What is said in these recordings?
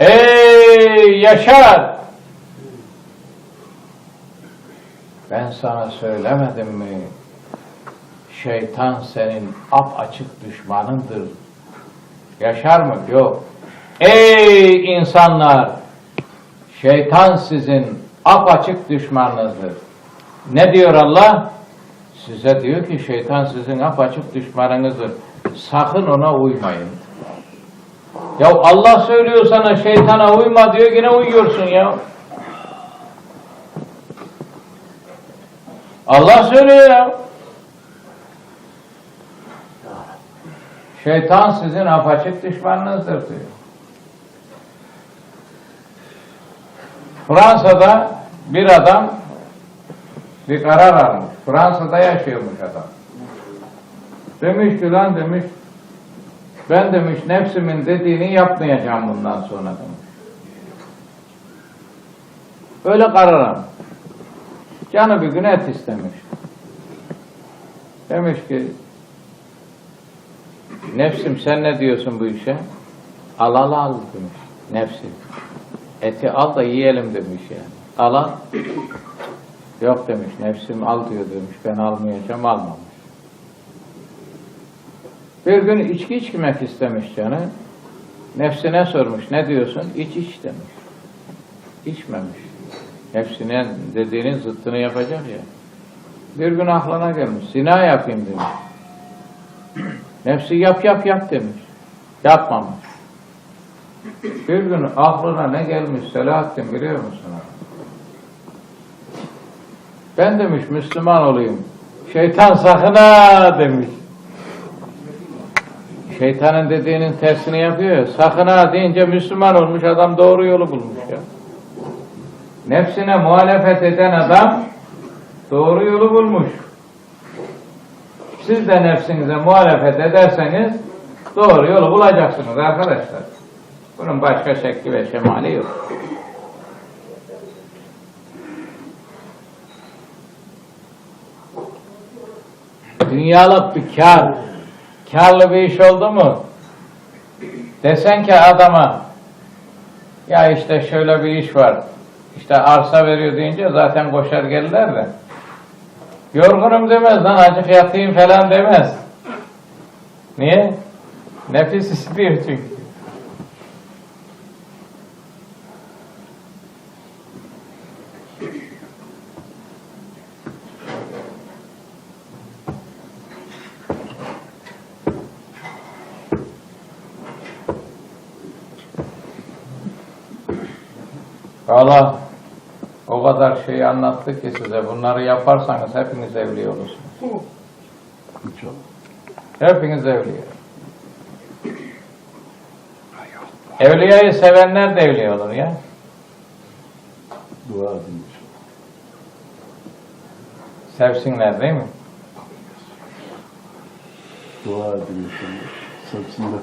Ey Yaşar! Ben sana söylemedim mi? Şeytan senin apaçık düşmanındır. Yaşar mı? Yok. Ey insanlar! Şeytan sizin apaçık düşmanınızdır. Ne diyor Allah? Size diyor ki şeytan sizin apaçık düşmanınızdır. Sakın ona uymayın. Ya Allah söylüyor sana şeytana uyma diyor yine uyuyorsun ya. Allah söylüyor ya. Şeytan sizin apaçık düşmanınızdır diyor. Fransa'da bir adam bir karar almış. Fransa'da yaşıyormuş adam. Demiş ki lan demiş ben demiş nefsimin dediğini yapmayacağım bundan sonra demiş. Öyle karar almış. Canı bir gün et istemiş. Demiş ki nefsim sen ne diyorsun bu işe? Al al al demiş nefsim. Eti al da yiyelim demiş yani. Al al. Yok demiş nefsim al diyor demiş ben almayacağım almamış. Bir gün içki içmek istemiş canı. Nefsine sormuş ne diyorsun? İç iç demiş. İçmemiş. Nefsine dediğinin zıttını yapacak ya. Bir gün aklına gelmiş. Zina yapayım demiş. Nefsi yap yap yap demiş. Yapmamış. Bir gün aklına ne gelmiş Selahattin biliyor musun? Ben demiş Müslüman olayım. Şeytan sakın ha demiş. Şeytanın dediğinin tersini yapıyor ya. Sakın ha deyince Müslüman olmuş adam doğru yolu bulmuş ya. Nefsine muhalefet eden adam doğru yolu bulmuş. Siz de nefsinize muhalefet ederseniz doğru yolu bulacaksınız arkadaşlar. Bunun başka şekli ve şemali yok. Dünyalık bir kar, karlı bir iş oldu mu? Desen ki adama, ya işte şöyle bir iş var, işte arsa veriyor deyince zaten koşar gelirler de. Yorgunum demez lan, acık yatayım falan demez. Niye? Nefis istiyor çünkü. Valla o kadar şeyi anlattı ki size. Bunları yaparsanız hepiniz evli olursunuz. Hepiniz evli. Evliyayı sevenler de evli olur ya. Dua edin. Sevsinler değil mi? Dua edin. Sevsinler.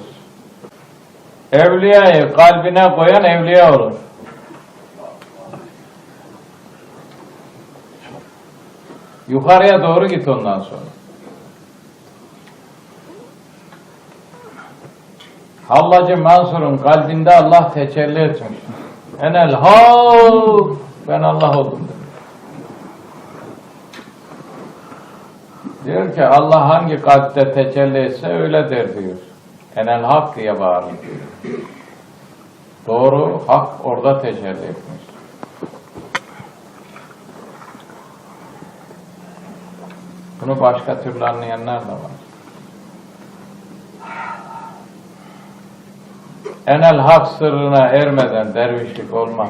Evliyayı kalbine koyan evliya olur. Yukarıya doğru git ondan sonra. Hallacı Mansur'un kalbinde Allah tecelli etmiş. Enel hav ben Allah oldum demiş. Diyor ki Allah hangi kalpte tecelli etse öyledir diyor. Enel hak diye bağırıyor. Doğru, hak orada tecelli etmiş. Bunu başka türlü anlayanlar da var. Enel hak sırrına ermeden dervişlik olmaz.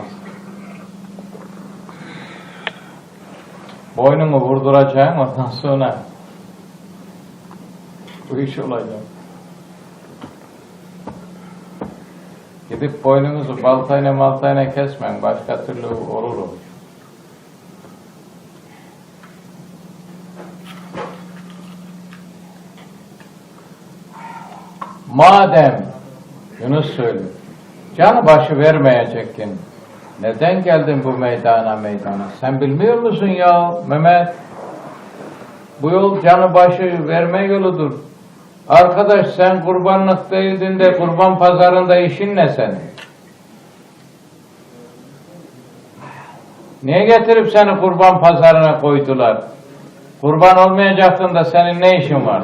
Boynunu vurduracaksın ondan sonra bu iş olacak. Gidip boynunuzu baltayla maltayla kesmeyin. Başka türlü olur o. Madem Yunus söylüyor. Canı başı vermeyecektin. Neden geldin bu meydana meydana? Sen bilmiyor musun ya Mehmet? Bu yol canı başı verme yoludur. Arkadaş sen kurbanlık değildin de kurban pazarında işin ne senin? Niye getirip seni kurban pazarına koydular? Kurban olmayacaktın da senin ne işin var?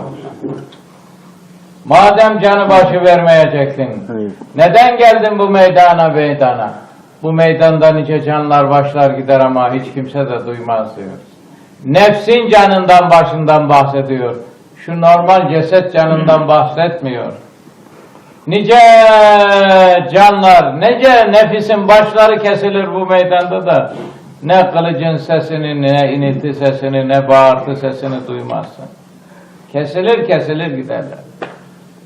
Madem canı başı vermeyecektin, Evet. neden geldin bu meydana meydana? Bu meydanda nice canlar başlar gider ama hiç kimse de duymaz diyor. Nefsin canından başından bahsediyor. Şu normal ceset canından bahsetmiyor. Nice canlar, nice nefisin başları kesilir bu meydanda da ne kılıcın sesini, ne inilti sesini, ne bağırtı sesini duymazsın. Kesilir kesilir giderler.